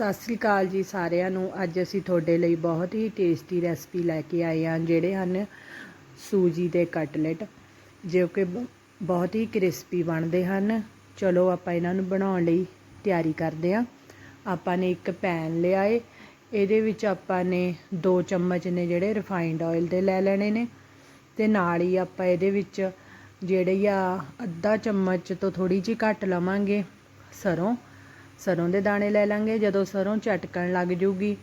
ਸਤਿ ਸ੍ਰੀ ਅਕਾਲ ਜੀ ਸਾਰਿਆਂ ਨੂੰ। ਅੱਜ ਅਸੀਂ ਤੁਹਾਡੇ ਲਈ ਬਹੁਤ ਹੀ ਟੇਸਟੀ ਰੈਸਪੀ ਲੈ ਕੇ ਆਏ ਹਾਂ, ਜਿਹੜੇ ਹਨ ਸੂਜੀ ਦੇ ਕਟਲੇਟ ਜੋ ਕਿ ਬ- ਬਹੁਤ ਹੀ ਕ੍ਰਿਸਪੀ ਬਣਦੇ ਹਨ। ਚਲੋ ਆਪਾਂ ਇਹਨਾਂ ਨੂੰ ਬਣਾਉਣ ਲਈ ਤਿਆਰੀ ਕਰਦੇ ਹਾਂ। ਆਪਾਂ ਨੇ ਇੱਕ ਪੈਨ ਲਿਆ ਏ। ਇਹਦੇ ਵਿੱਚ ਆਪਾਂ ਨੇ 2 ਚਮਚ ਨੇ ਜਿਹੜੇ ਰਿਫਾਈਨਡ ਆਇਲ ਦੇ ਲੈ ਲੈਣੇ ਨੇ। ਤੇ ਨਾਲ ਹੀ ਆਪਾਂ ਇਹਦੇ ਵਿੱਚ ਜਿਹੜੇ ਆ ਅੱਧਾ ਚਮਚ ਤੋਂ ਥੋੜੀ ਜਿਹੀ ਘੱਟ ਲਵਾਂਗੇ ਸਰੋਂ। ਸਰੋਂ ਦੇ ਦਾਣੇ ਲੈ ਲਾਂਗੇ, ਜਦੋਂ ਸਰੋਂ ਝਟਕਣ ਲੱਗ ਜੂਗੀ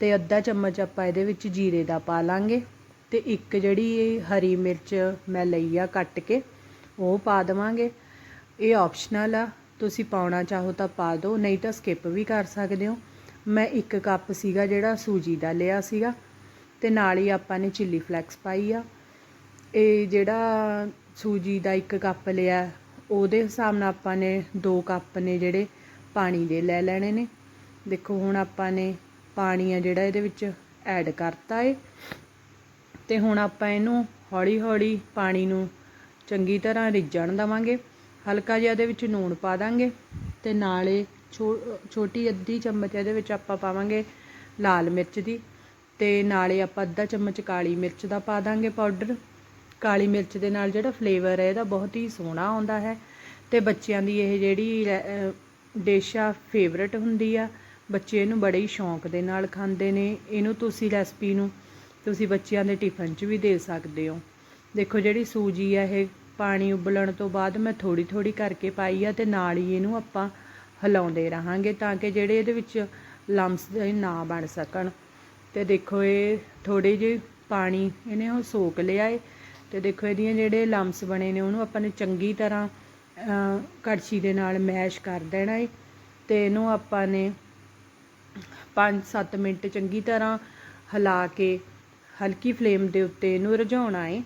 ਤੇ ਅੱਧਾ ਚਮਚ ਆਪਾਂ ਇਹਦੇ ਵਿੱਚ ਜੀਰੇ ਦਾ ਪਾ ਲਾਂਗੇ ਤੇ ਇੱਕ ਜਿਹੜੀ ਹਰੀ ਮਿਰਚ ਮੈਂ ਲਈ ਆ ਕੱਟ ਕੇ, ਉਹ ਪਾ ਦੇਵਾਂਗੇ। ਇਹ ਆਪਸ਼ਨਲ ਆ, ਤੁਸੀਂ ਪਾਉਣਾ ਚਾਹੋ ਤਾਂ ਪਾ ਦਿਓ, ਨਹੀਂ ਤਾਂ ਸਕਿਪ ਵੀ ਕਰ ਸਕਦੇ ਹੋ। ਮੈਂ ਇੱਕ ਕੱਪ ਸੀਗਾ ਜਿਹੜਾ ਸੂਜੀ ਦਾ ਲਿਆ ਸੀਗਾ ਤੇ ਨਾਲ ਹੀ ਆਪਾਂ ਨੇ ਚਿੱਲੀ ਫਲੈਕਸ ਪਾਈ ਆ। ਇਹ ਜਿਹੜਾ ਸੂਜੀ ਦਾ ਇੱਕ ਕੱਪ ਲਿਆ, ਉਹਦੇ ਹਿਸਾਬ ਨਾਲ ਆਪਾਂ ਨੇ ਦੋ ਕੱਪ ਨੇ ਜਿਹੜੇ ਪਾਣੀ ਦੇ ਲੈ ਲੈਣੇ ਨੇ। ਦੇਖੋ, ਹੁਣ ਆਪਾਂ ਨੇ ਪਾਣੀ ਆ ਜਿਹੜਾ ਇਹਦੇ ਵਿੱਚ ਐਡ ਕਰਤਾ ਏ। ਤੇ ਹੁਣ ਆਪਾਂ ਇਹਨੂੰ ਹੌਲੀ ਹੌਲੀ ਪਾਣੀ ਨੂੰ ਚੰਗੀ ਤਰ੍ਹਾਂ ਰਿੱਝਣ ਦਵਾਂਗੇ। ਹਲਕਾ ਜਿਹਾ ਇਹਦੇ ਵਿੱਚ ਨੂਣ ਪਾ ਦਾਂਗੇ ਤੇ ਨਾਲੇ ਛੋਟੀ ਅੱਧੀ ਚਮਚ ਇਹਦੇ ਵਿੱਚ ਆਪਾਂ ਪਾਵਾਂਗੇ ਲਾਲ ਮਿਰਚ ਦੀ ਤੇ ਨਾਲੇ ਆਪਾਂ ਅੱਧਾ ਚਮਚ ਕਾਲੀ ਮਿਰਚ ਦਾ ਪਾ ਦਾਂਗੇ ਪਾਊਡਰ ਕਾਲੀ ਮਿਰਚ ਦੇ ਨਾਲ ਜਿਹੜਾ ਫਲੇਵਰ ਹੈ, ਇਹਦਾ ਬਹੁਤ ਹੀ ਸੋਹਣਾ ਆਉਂਦਾ ਹੈ। ਤੇ ਬੱਚਿਆਂ ਦੀ ਇਹ ਜਿਹੜੀ ਡਿਸ਼ ਆ ਫੇਵਰਟ ਹੁੰਦੀ ਆ। ਬੱਚੇ ਇਹਨੂੰ ਬੜੇ ਹੀ ਸ਼ੌਂਕ ਦੇ ਨਾਲ ਖਾਂਦੇ ਨੇ। ਇਹਨੂੰ ਤੁਸੀਂ ਰੈਸਪੀ ਨੂੰ ਤੁਸੀਂ ਬੱਚਿਆਂ ਦੇ ਟਿਫਨ 'ਚ ਵੀ ਦੇ ਸਕਦੇ ਹੋ। ਦੇਖੋ ਜਿਹੜੀ ਸੂਜੀ ਆ, ਇਹ ਪਾਣੀ ਉਬਲਣ ਤੋਂ ਬਾਅਦ ਮੈਂ ਥੋੜੀ ਥੋੜੀ ਕਰਕੇ ਪਾਈ ਆ ਤੇ ਨਾਲ ਹੀ ਇਹਨੂੰ ਆਪਾਂ ਹਿਲਾਉਂਦੇ ਰਹਾਂਗੇ ਤਾਂ ਕਿ ਜਿਹੜੇ ਇਹਦੇ ਵਿੱਚ ਲੰਮਸ ਨਾ ਬਣ ਸਕਣ। ਤੇ ਦੇਖੋ ਇਹ ਥੋੜੇ ਜਿਹੇ ਪਾਣੀ ਇਹਨੇ ਉਹ ਸੋਕ ਲਿਆ ਏ। ਤੇ ਦੇਖੋ ਇਹਦੀਆਂ ਜਿਹੜੇ ਲੰਮਸ ਬਣੇ ਨੇ ਉਹਨੂੰ ਆਪਾਂ ਨੇ ਚੰਗੀ ਤਰ੍ਹਾਂ ਕੜਛੀ ਦੇ ਨਾਲ ਮੈਸ਼ ਕਰ ਦੇਣਾ ਏ ਤੇ ਇਹਨੂੰ ਆਪਾਂ ਨੇ 5-7 ਮਿੰਟ ਚੰਗੀ ਤਰ੍ਹਾਂ ਹਿਲਾ ਕੇ ਹਲਕੀ ਫਲੇਮ ਦੇ ਉੱਤੇ ਇਹਨੂੰ ਰਝਾਉਣਾ ਏ।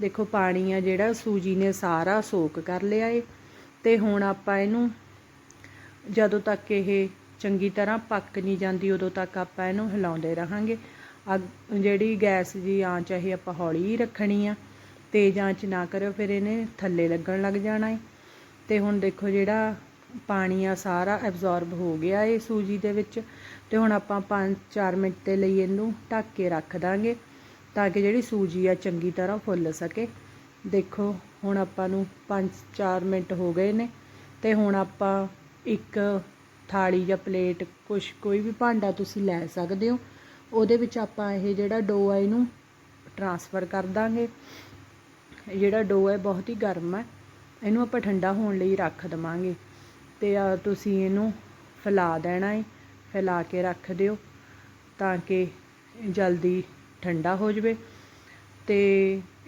ਦੇਖੋ ਪਾਣੀ ਆ ਜਿਹੜਾ, ਸੂਜੀ ਨੇ ਸਾਰਾ ਸੋਕ ਕਰ ਲਿਆ ਏ। ਤੇ ਹੁਣ ਆਪਾਂ ਇਹਨੂੰ ਜਦੋਂ ਤੱਕ ਇਹ ਚੰਗੀ ਤਰ੍ਹਾਂ ਪੱਕ ਨਹੀਂ ਜਾਂਦੀ, ਉਦੋਂ ਤੱਕ ਆਪਾਂ ਇਹਨੂੰ ਹਿਲਾਉਂਦੇ ਰਹਾਂਗੇ। ਅੱਗ, ਜਿਹੜੀ ਗੈਸ ਦੀ ਆਂਚ ਇਹ ਆਪਾਂ ਹੌਲੀ ਹੀ ਰੱਖਣੀ ਆ। ਤੇਜ਼ ਆਂਚ ਨਾ ਕਰਿਓ, ਫਿਰ ਇਹਨੇ ਥੱਲੇ ਲੱਗਣ ਲੱਗ ਜਾਣਾ ਏ। ਤੇ ਹੁਣ ਦੇਖੋ ਜਿਹੜਾ ਪਾਣੀ ਆ ਸਾਰਾ ਐਬਜ਼ੌਰਬ ਹੋ ਗਿਆ ਇਹ ਸੂਜੀ ਦੇ ਵਿੱਚ। ਤੇ ਹੁਣ ਆਪਾਂ 5-4 ਮਿੰਟ ਦੇ ਲਈ ਇਹਨੂੰ ਢੱਕ ਕੇ ਰੱਖ ਦਾਂਗੇ ਤਾਂ ਕਿ ਜਿਹੜੀ ਸੂਜੀ ਆ ਚੰਗੀ ਤਰ੍ਹਾਂ ਫੁੱਲ ਸਕੇ। ਦੇਖੋ, ਹੁਣ ਆਪਾਂ ਨੂੰ 5-4 ਮਿੰਟ ਹੋ ਗਏ ਨੇ ਤੇ ਹੁਣ ਆਪਾਂ ਇੱਕ ਥਾਲੀ ਜਾਂ ਪਲੇਟ ਕੁਛ ਕੋਈ ਵੀ ਭਾਂਡਾ ਤੁਸੀਂ ਲੈ ਸਕਦੇ ਹੋ। ਉਹਦੇ ਵਿੱਚ ਆਪਾਂ ਇਹ ਜਿਹੜਾ ਡੋ ਆ ਇਹਨੂੰ ਟਰਾਂਸਫਰ ਕਰ ਦਾਂਗੇ। ਜਿਹੜਾ ਡੋ ਹੈ ਬਹੁਤ ਹੀ ਗਰਮ ਹੈ ਇਹਨੂੰ ਆਪਾਂ ਠੰਡਾ ਹੋਣ ਲਈ ਰੱਖ ਦਵਾਂਗੇ। ਤੇ ਤੁਸੀਂ ਇਹਨੂੰ ਫੈਲਾ ਦੇਣਾ ਹੈ ਫੈਲਾ ਕੇ ਰੱਖ ਦਿਓ ਤਾਂ ਕਿ ਜਲਦੀ ਠੰਡਾ ਹੋ ਜਾਵੇ। ਤੇ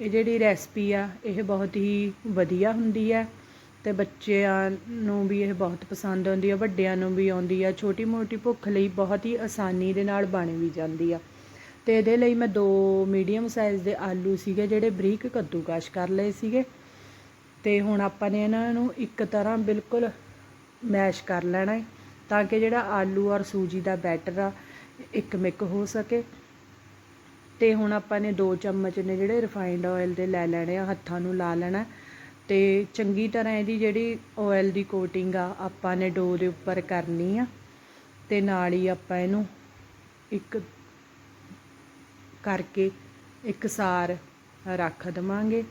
ਇਹ ਜਿਹੜੀ ਰੈਸਪੀ ਆ, ਇਹ ਬਹੁਤ ਹੀ ਵਧੀਆ ਹੁੰਦੀ ਹੈ ਤੇ ਬੱਚਿਆਂ ਨੂੰ ਵੀ ਇਹ ਬਹੁਤ ਪਸੰਦ ਆਉਂਦੀ ਆ, ਵੱਡਿਆਂ ਨੂੰ ਵੀ ਆਉਂਦੀ ਆ। ਛੋਟੀ ਮੋਟੀ ਭੁੱਖ ਲਈ ਬਹੁਤ ਹੀ ਆਸਾਨੀ ਦੇ ਨਾਲ ਬਣ ਵੀ ਜਾਂਦੀ ਆ। ਤੇ ਇਹਦੇ ਲਈ ਮੈਂ ਦੋ ਮੀਡੀਅਮ ਸਾਈਜ਼ ਦੇ ਆਲੂ ਸੀਗੇ, ਜਿਹੜੇ ਬਰੀਕ ਕੱਦੂਕਸ਼ ਕਰ ਲਏ ਸੀਗੇ। ਤੇ ਹੁਣ ਆਪਾਂ ਨੇ ਇਹਨਾਂ ਨੂੰ ਇੱਕ ਤਰ੍ਹਾਂ ਬਿਲਕੁਲ ਮੈਸ਼ ਕਰ ਲੈਣਾ ਹੈ, ਤਾਂ ਕਿ ਜਿਹੜਾ ਆਲੂ ਔਰ ਸੂਜੀ ਦਾ ਬੈਟਰ ਆ, ਇੱਕ ਮਿਕ ਹੋ ਸਕੇ। ਤੇ ਹੁਣ ਆਪਾਂ ਨੇ 2 ਚਮਚ ਨੇ ਜਿਹੜੇ ਰਿਫਾਈਨਡ ਆਇਲ ਦੇ ਲੈ ਲੈਣੇ ਆ, ਹੱਥਾਂ ਨੂੰ ਲਾ ਲੈਣਾ। ਤੇ ਚੰਗੀ ਤਰ੍ਹਾਂ ਇਹਦੀ ਜਿਹੜੀ ਆਇਲ ਦੀ ਕੋਟਿੰਗ ਆ, ਆਪਾਂ ਨੇ ਡੋ ਦੇ ਉੱਪਰ ਕਰਨੀ ਆ। ਤੇ ਨਾਲ ਹੀ ਆਪਾਂ ਇਹਨੂੰ ਇੱਕ ਕਰਕੇ ਇੱਕ ਸਾਰ ਰੱਖ ਦਵਾਂਗੇ।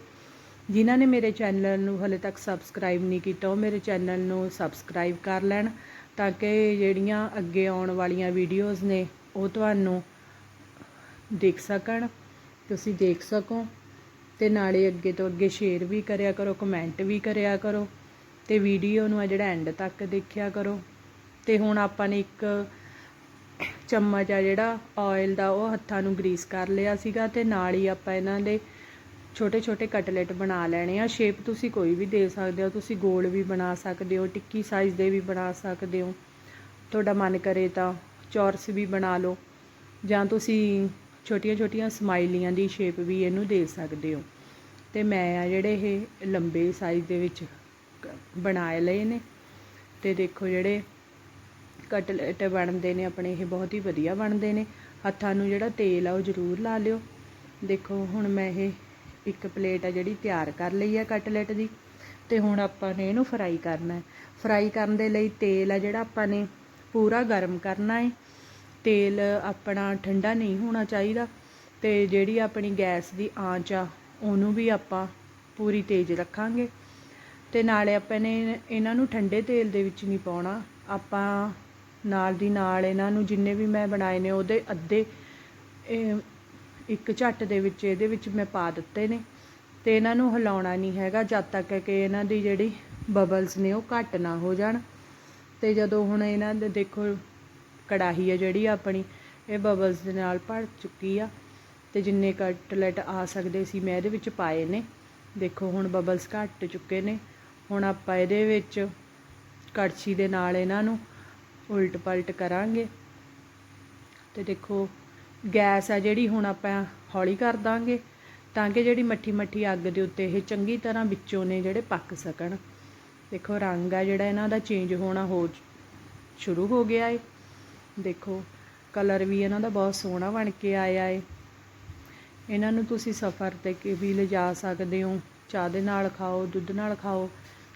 ਜਿਨ੍ਹਾਂ ਨੇ ਮੇਰੇ ਚੈਨਲ ਨੂੰ ਹਲੇ ਤੱਕ ਸਬਸਕ੍ਰਾਈਬ ਨਹੀਂ ਕੀਤਾ, ਉਹ ਮੇਰੇ ਚੈਨਲ ਨੂੰ ਸਬਸਕ੍ਰਾਈਬ ਕਰ ਲੈਣ ਤਾਂ ਕਿ ਜਿਹੜੀਆਂ ਅੱਗੇ ਆਉਣ ਵਾਲੀਆਂ ਵੀਡੀਓਜ਼ ਨੇ, ਉਹ ਤੁਹਾਨੂੰ ਦੇਖ ਸਕਣ, ਤੁਸੀਂ ਦੇਖ ਸਕੋ ਤੇ ਨਾਲੇ ਅੱਗੇ ਤੋਂ ਅੱਗੇ ਸ਼ੇਅਰ ਵੀ ਕਰਿਆ ਕਰੋ ਕਮੈਂਟ ਵੀ ਕਰਿਆ ਕਰੋ ਤੇ ਵੀਡੀਓ ਨੂੰ ਆ ਜਿਹੜਾ ਐਂਡ ਤੱਕ ਦੇਖਿਆ ਕਰੋ। ਤੇ ਹੁਣ ਆਪਾਂ ਨੇ ਇੱਕ ਚਮਚ ਆ ਜਿਹੜਾ ਆਇਲ ਦਾ, ਉਹ ਹੱਥਾਂ ਨੂੰ ਗਰੀਸ ਕਰ ਲਿਆ ਸੀਗਾ ਤੇ ਨਾਲ ਹੀ ਆਪਾਂ ਇਹਨਾਂ ਦੇ ਛੋਟੇ ਛੋਟੇ ਕਟਲੇਟ ਬਣਾ ਲੈਣੇ ਆ। ਸ਼ੇਪ ਤੁਸੀਂ ਕੋਈ ਵੀ ਦੇ ਸਕਦੇ ਹੋ। ਤੁਸੀਂ ਗੋਲ ਵੀ ਬਣਾ ਸਕਦੇ ਹੋ, ਟਿੱਕੀ ਸਾਈਜ਼ ਦੇ ਵੀ ਬਣਾ ਸਕਦੇ ਹੋ। ਤੁਹਾਡਾ ਮਨ ਕਰੇ ਤਾਂ ਚੌਰਸ ਵੀ ਬਣਾ ਲਓ। ਜਾਂ ਤੁਸੀਂ ਛੋਟੀਆਂ ਛੋਟੀਆਂ ਸਮਾਈਲੀਆਂ ਦੀ ਸ਼ੇਪ ਵੀ ਇਹਨੂੰ ਦੇ ਸਕਦੇ ਹੋ। ਤੇ ਮੈਂ ਆ ਜਿਹੜੇ ਇਹ ਲੰਬੇ ਸਾਈਜ਼ ਦੇ ਵਿੱਚ ਬਣਾਏ ਲਏ ਨੇ। ਤੇ ਦੇਖੋ ਜਿਹੜੇ ਕਟਲੇਟ ਬਣਦੇ ਨੇ, ਆਪਣੇ ਇਹ ਬਹੁਤ ਹੀ ਵਧੀਆ ਬਣਦੇ ਨੇ। ਹੱਥਾਂ ਨੂੰ ਜਿਹੜਾ ਤੇਲ ਆ ਉਹ ਜ਼ਰੂਰ ਲਾ ਲਿਓ। ਦੇਖੋ ਹੁਣ ਮੈਂ ਇਹ ਇੱਕ ਪਲੇਟ ਆ ਜਿਹੜੀ ਤਿਆਰ ਕਰ ਲਈ ਆ ਕਟਲੇਟ ਦੀ, ਤੇ ਹੁਣ ਆਪਾਂ ਨੇ ਇਹਨੂੰ ਫਰਾਈ ਕਰਨਾ ਹੈ। ਫਰਾਈ ਕਰਨ ਦੇ ਲਈ ਤੇਲ ਆ ਜਿਹੜਾ ਆਪਾਂ ਨੇ ਪੂਰਾ ਗਰਮ ਕਰਨਾ ਹੈ। ਤੇਲ ਆਪਣਾ ਠੰਡਾ ਨਹੀਂ ਹੋਣਾ ਚਾਹੀਦਾ, ਤੇ ਜਿਹੜੀ ਆਪਣੀ ਗੈਸ ਦੀ ਆਂਚ ਆ, ਉਹਨੂੰ ਵੀ ਆਪਾਂ ਪੂਰੀ ਤੇਜ਼ ਰੱਖਾਂਗੇ। ਤੇ ਨਾਲੇ ਆਪਾਂ ਨੇ ਇਹਨਾਂ ਨੂੰ ਠੰਡੇ ਤੇਲ ਦੇ ਵਿੱਚ ਨਹੀਂ ਪਾਉਣਾ। ਆਪਾਂ ਨਾਲ ਦੀ ਨਾਲ ਇਹਨਾਂ ਨੂੰ ਜਿੰਨੇ ਵੀ ਮੈਂ ਬਣਾਏ ਨੇ, ਉਹਦੇ ਅੱਧੇ, ਇਹ ਇੱਕ ਝੱਟ ਦੇ ਵਿੱਚ ਇਹਦੇ ਵਿੱਚ ਮੈਂ ਪਾ ਦਿੱਤੇ ਨੇ ਤੇ ਇਹਨਾਂ ਨੂੰ ਹਿਲਾਉਣਾ ਨਹੀਂ ਹੈਗਾ ਜਦ ਤੱਕ ਕਿ ਇਹਨਾਂ ਦੀ ਜਿਹੜੀ ਬਬਲਸ ਨੇ ਉਹ ਘੱਟ ਨਾ ਹੋ ਜਾਣ। ਤੇ ਜਦੋਂ ਹੁਣ ਇਹਨਾਂ ਦੇ ਦੇਖੋ ਕੜਾਹੀ ਹੈ ਜਿਹੜੀ ਆਪਣੀ, ਇਹ ਬਬਲਸ ਦੇ ਨਾਲ ਭਰ ਚੁੱਕੀ ਆ ਤੇ ਜਿੰਨੇ ਕਟਲੈਟ ਆ ਸਕਦੇ ਸੀ ਮੈਂ ਇਹਦੇ ਵਿੱਚ ਪਾਏ ਨੇ। ਦੇਖੋ ਹੁਣ ਬਬਲਸ ਘੱਟ ਚੁੱਕੇ ਨੇ। ਹੁਣ ਆਪਾਂ ਇਹਦੇ ਵਿੱਚ ਕੜਛੀ ਦੇ ਨਾਲ ਇਹਨਾਂ ਨੂੰ ਉਲਟ ਪਲਟ ਕਰਾਂਗੇ। ਤੇ ਦੇਖੋ ਗੈਸ ਆ ਜਿਹੜੀ ਹੁਣ ਆਪਾਂ ਹੌਲੀ ਕਰ ਦਾਂਗੇ, ਤਾਂ ਕਿ ਜਿਹੜੀ ਮੱਠੀ ਮੱਠੀ ਅੱਗ ਦੇ ਉੱਤੇ ਇਹ ਚੰਗੀ ਤਰ੍ਹਾਂ ਵਿੱਚੋਂ ਨੇ ਜਿਹੜੇ ਪੱਕ ਸਕਣ। ਦੇਖੋ, ਰੰਗ ਆ ਜਿਹੜਾ ਇਹਨਾਂ ਦਾ ਚੇਂਜ ਹੋਣਾ ਹੋ ਸ਼ੁਰੂ ਹੋ ਗਿਆ ਏ। ਦੇਖੋ ਕਲਰ ਵੀ ਇਹਨਾਂ ਦਾ ਬਹੁਤ ਸੋਹਣਾ ਬਣ ਕੇ ਆਇਆ ਏ। ਇਹਨਾਂ ਨੂੰ ਤੁਸੀਂ ਸਫ਼ਰ ਤੇ ਕਿ ਵੀ ਲਿਜਾ ਸਕਦੇ ਹੋ। ਚਾਹ ਦੇ ਨਾਲ ਖਾਓ, ਦੁੱਧ ਨਾਲ ਖਾਓ।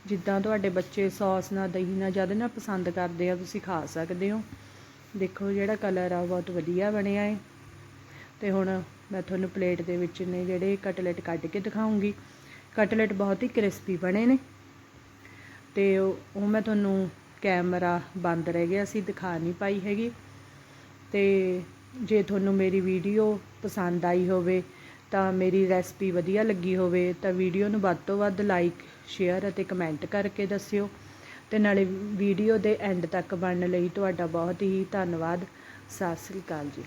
ਜਿੱਦਾਂ ਤੁਹਾਡੇ ਬੱਚੇ ਸੌਸ ਨਾਲ, ਦਹੀਂ ਨਾਲ ਜਦ ਨਾਲ ਪਸੰਦ ਕਰਦੇ ਆ, ਤੁਸੀਂ ਖਾ ਸਕਦੇ ਹੋ। ਦੇਖੋ, ਜਿਹੜਾ ਕਲਰ ਆ, ਬਹੁਤ ਵਧੀਆ ਬਣਿਆ ਏ। ਤੇ ਹੁਣ ਮੈਂ ਤੁਹਾਨੂੰ ਪਲੇਟ ਦੇ ਵਿੱਚ ਨੇ ਜਿਹੜੇ ਕਟਲੇਟ ਕੱਢ ਕੇ ਦਿਖਾਉਂਗੀ। ਕਟਲੇਟ ਬਹੁਤ ਹੀ ਕ੍ਰਿਸਪੀ ਬਣੇ ਨੇ। ਤੇ ਉਹ ਉਹ ਮੈਂ ਤੁਹਾਨੂੰ ਕੈਮਰਾ ਬੰਦ ਰਹਿ ਗਿਆ ਸੀ, ਦਿਖਾ ਨਹੀਂ ਪਾਈ ਹੈਗੀ। ਤੇ ਜੇ ਤੁਹਾਨੂੰ ਮੇਰੀ ਵੀਡੀਓ ਪਸੰਦ ਆਈ ਹੋਵੇ, ਤਾਂ ਮੇਰੀ ਰੈਸਪੀ ਵਧੀਆ ਲੱਗੀ ਹੋਵੇ, ਤਾਂ ਵੀਡੀਓ ਨੂੰ ਵੱਧ ਤੋਂ ਵੱਧ ਲਾਈਕ, ਸ਼ੇਅਰ ਅਤੇ ਕਮੈਂਟ ਕਰਕੇ ਦੱਸਿਓ। ਤੇ ਨਾਲੇ ਵੀਡੀਓ ਦੇ ਐਂਡ ਤੱਕ ਬਣਨ ਲਈ ਤੁਹਾਡਾ ਬਹੁਤ ਹੀ ਧੰਨਵਾਦ। ਸਤਿ ਸ੍ਰੀ ਅਕਾਲ ਜੀ।